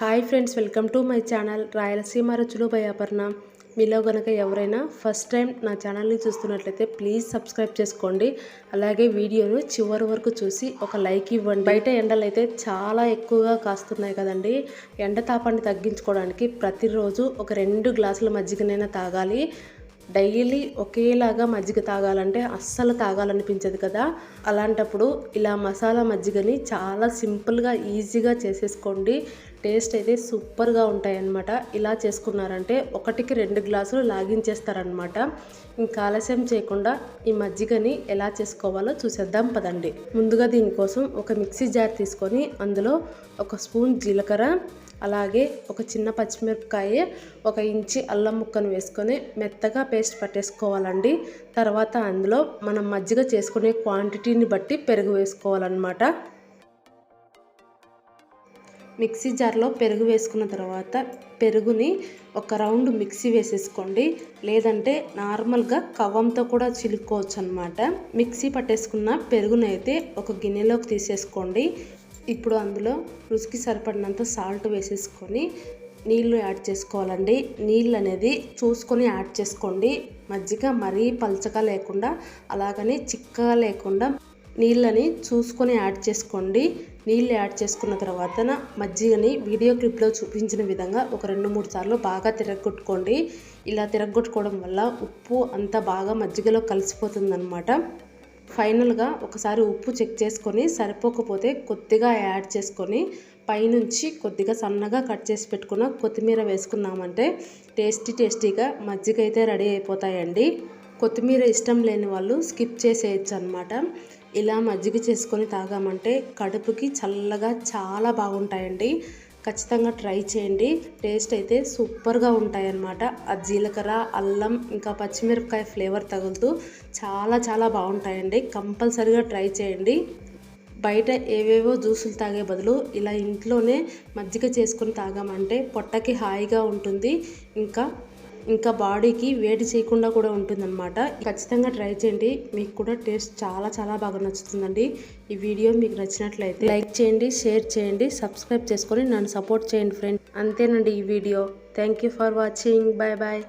Hi friends welcome to my channel Rayalaseema రుచులు by Aparna. మీలో కనుక ఎవరైనా ఫస్ట్ టైం నా ఛానల్ని చూస్తున్నట్లయితే ప్లీజ్ సబ్స్క్రైబ్ చేసుకోండి. అలాగే వీడియోను చివరి వరకు చూసి ఒక లైక్ ఇవ్వండి. బయట ఎండలు అయితే చాలా ఎక్కువగా కాస్తున్నాయి కదండి. ఎండ తాపాన్ని తగ్గించుకోవడానికి ప్రతిరోజు ఒక రెండు గ్లాసుల మజ్జిగనైనా తాగాలి. డైలీ ఒకేలాగా మజ్జిగ తాగాలంటే అస్సలు తాగాలనిపించదు కదా. అలాంటప్పుడు ఇలా మసాలా మజ్జిగని చాలా సింపుల్గా ఈజీగా చేసేసుకోండి. టేస్ట్ అయితే సూపర్గా ఉంటాయన్నమాట. ఇలా చేసుకున్నారంటే ఒకటికి రెండు గ్లాసులు లాగించేస్తారనమాట ఇంకా ఆలస్యం చేయకుండా ఈ మజ్జిగని ఎలా చేసుకోవాలో చూసేద్దాం పదండి. ముందుగా దీనికోసం ఒక మిక్సీ జార్ తీసుకొని అందులో ఒక స్పూన్ జీలకర్ర అలాగే ఒక చిన్న పచ్చిమిరపకాయ ఒక ఇంచి అల్లం ముక్కను వేసుకొని మెత్తగా పేస్ట్ పట్టేసుకోవాలండి. తర్వాత అందులో మనం మజ్జిగ చేసుకునే క్వాంటిటీని బట్టి పెరుగు వేసుకోవాలన్నమాట. మిక్సీ జార్లో పెరుగు వేసుకున్న తర్వాత పెరుగుని ఒక రౌండ్ మిక్సీ వేసేసుకోండి. లేదంటే నార్మల్గా కవ్వంతో కూడా చిలుక్కోవచ్చు అనమాట మిక్సీ పట్టేసుకున్న పెరుగునైతే ఒక గిన్నెలోకి తీసేసుకోండి. ఇప్పుడు అందులో రుచికి సరిపడినంత సాల్ట్ వేసేసుకొని నీళ్ళు యాడ్ చేసుకోవాలండి. నీళ్ళు అనేది చూసుకొని యాడ్ చేసుకోండి. మజ్జిగ మరీ పలచగా లేకుండా అలాగని చిక్కగా లేకుండా నీళ్ళని చూసుకొని యాడ్ చేసుకోండి. నీళ్ళు యాడ్ చేసుకున్న తర్వాత మజ్జిగని వీడియో క్లిప్లో చూపించిన విధంగా ఒక రెండు మూడు సార్లు బాగా తిరగొట్టుకోండి ఇలా తిరగొట్టుకోవడం వల్ల ఉప్పు అంతా బాగా మజ్జిగలో కలిసిపోతుందన్నమాట. ఫైనల్గా ఒకసారి ఉప్పు చెక్ చేసుకొని సరిపోకపోతే కొద్దిగా యాడ్ చేసుకొని పైనుంచి కొద్దిగా సన్నగా కట్ చేసి పెట్టుకున్న కొత్తిమీర వేసుకున్నామంటే టేస్టీ టేస్టీగా మజ్జిగ అయితే రెడీ అయిపోతాయండి. కొత్తిమీర ఇష్టం లేని వాళ్ళు స్కిప్ చేసేయచ్చు అనమాట ఇలా మజ్జిగ చేసుకొని తాగామంటే కడుపుకి చల్లగా చాలా బాగుంటాయండి. ఖచ్చితంగా ట్రై చేయండి. టేస్ట్ అయితే సూపర్గా ఉంటాయన్నమాట. ఆ జీలకర్ర అల్లం ఇంకా పచ్చిమిరపకాయ ఫ్లేవర్ తగులుతూ చాలా చాలా బాగుంటాయండి. కంపల్సరీగా ట్రై చేయండి. బయట ఏవేవో జ్యూసులు తాగే బదులు ఇలా ఇంట్లోనే మజ్జిగ చేసుకొని తాగామంటే పొట్టకి హాయిగా ఉంటుంది. ఇంకా ఇంకా బాడీకి వేడి చేయకుండా కూడా ఉంటుందన్నమాట. ఖచ్చితంగా ట్రై చేయండి. మీకు కూడా టేస్ట్ చాలా చాలా బాగా నచ్చుతుందండి. ఈ వీడియో మీకు నచ్చినట్లయితే లైక్ చేయండి షేర్ చేయండి సబ్స్క్రైబ్ చేసుకొని నన్ను సపోర్ట్ చేయండి ఫ్రెండ్. అంతేనండి ఈ video. Thank you for watching. Bye bye.